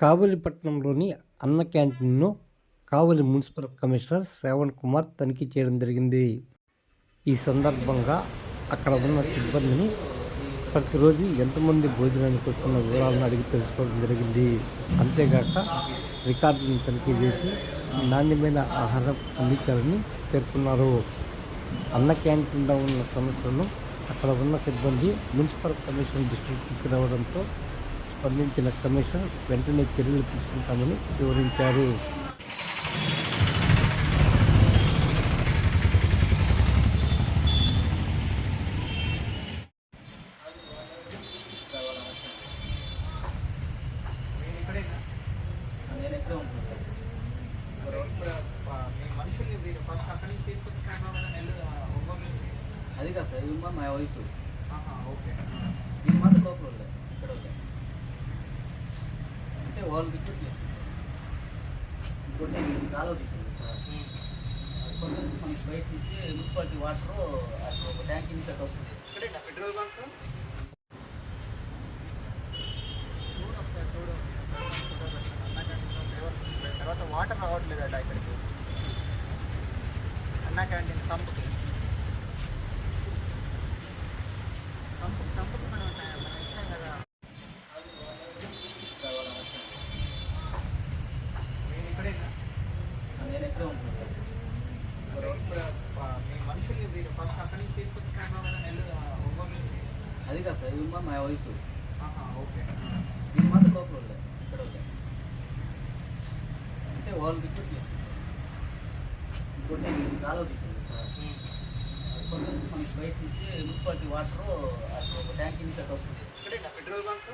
కావలిపట్నంలోని అన్న క్యాంటీన్ను Kavali municipal commissioner Shravan Kumar తనిఖీ చేయడం జరిగింది. ఈ సందర్భంగా అక్కడ ఉన్న సిబ్బందిని ప్రతిరోజు ఎంతమంది భోజనానికి వస్తున్న వివరాలను అడిగి తెలుసుకోవడం జరిగింది. అంతేగాక రికార్డులను తనిఖీ చేసి నాణ్యమైన ఆహారం అందించాలని పేర్కొన్నారు. అన్న క్యాంటీన్లో ఉన్న సమస్యలను అక్కడ ఉన్న సిబ్బంది మున్సిపల్ కమిషన్ దృష్టికి తీసుకురావడంతో స్పందించిన కమిషనర్ వెంటనే చర్యలు తీసుకుంటామని వివరించారు. అది కాదు సార్ ఇది మా వైఫ్. ఓకే ఇది మాత్రం లోపల ఉండే ఇక్కడ ఉండే అంటే వాళ్ళు రిక్రూట్ చేస్తారు. ఇంకోటి ఇది కాలువ తీసింది సార్ మనకి బయట నుంచి మున్సిపాలిటీ వాటర్ అక్కడ ఒక ట్యాంక్ ఇంత వస్తుంది ఇక్కడే పెట్రోల్ బంక్. తర్వాత వాటర్ రావట్లేదు రావట్లేదట ఇక్కడికి. అన్నా క్యాంటీన్ సంపుకి. అది కాదు సార్ ఇది మా వైఫ్ ఓకే. ఇది మాత్రం లోపల ఇక్కడ అంటే వాళ్ళు చేస్తారు ఇంకోటి కాలువ తీసింది సార్. మనకి బయట నుంచి మున్సిపాలిటీ వాటర్ అక్కడ ఒక ట్యాంక్ ఇంత వస్తుంది ఇక్కడే పెట్రోల్ బంక్?